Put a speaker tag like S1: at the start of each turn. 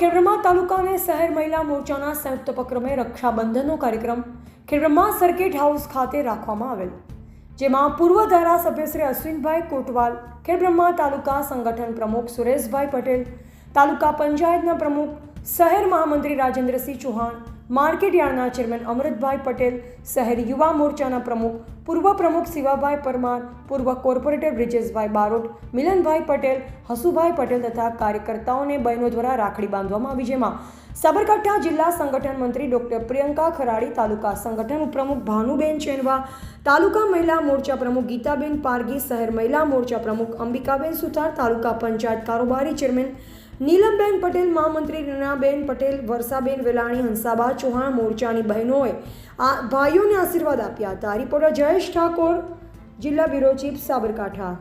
S1: ખેડબ્રહ્મા તાલુકા અને શહેર મહિલા મોરચાના સંયુક્ત ઉપક્રમે રક્ષાબંધનનો કાર્યક્રમ ખેડબ્રહ્મા સર્કિટ હાઉસ ખાતે રાખવામાં આવેલ, જેમાં પૂર્વ ધારાસભ્ય શ્રી અશ્વિનભાઈ કોટવાલ, ખેડબ્રહ્મા તાલુકા સંગઠન પ્રમુખ સુરેશભાઈ પટેલ, તાલુકા પંચાયતના પ્રમુખ શહેર મહામંત્રી રાજેન્દ્રસિંહ ચૌહાણ માર્કેટ યાર્ડના ચેરમેન અમૃતભાઈ પટેલ, શહેર યુવા મોરચાના પ્રમુખ, પૂર્વ પ્રમુખ શિવાભાઈ પરમાર, પૂર્વ કોર્પોરેટર બ્રિજેશભાઈ બારોટ, મિલનભાઈ પટેલ, હસુભાઈ પટેલ તથા કાર્યકર્તાઓને બહેનો દ્વારા રાખડી બાંધવામાં આવી જેમાં સાબરકાંઠા જિલ્લા સંગઠન મંત્રી ડોક્ટર પ્રિયંકા ખરાડી, તાલુકા સંગઠન ઉપપ્રમુખ ભાનુબેન ચેનવા, તાલુકા મહિલા મોરચા પ્રમુખ ગીતાબેન પારગી શહેર મહિલા મોરચા પ્રમુખ અંબિકાબેન સુથાર, તાલુકા પંચાયત કારોબારી ચેરમેન નીલમબેન પટેલ, મહામંત્રી રીનાબેન પટેલ, વર્ષાબેન વેલાણી, હંસાબા ચૌહાણ મોરચાની બહેનોએ આ ભાઈઓને આશીર્વાદ આપ્યા હતા. રિપોર્ટર જયેશ ઠાકોર, જિલ્લા બ્યુરો ચીફ સાબરકાંઠા.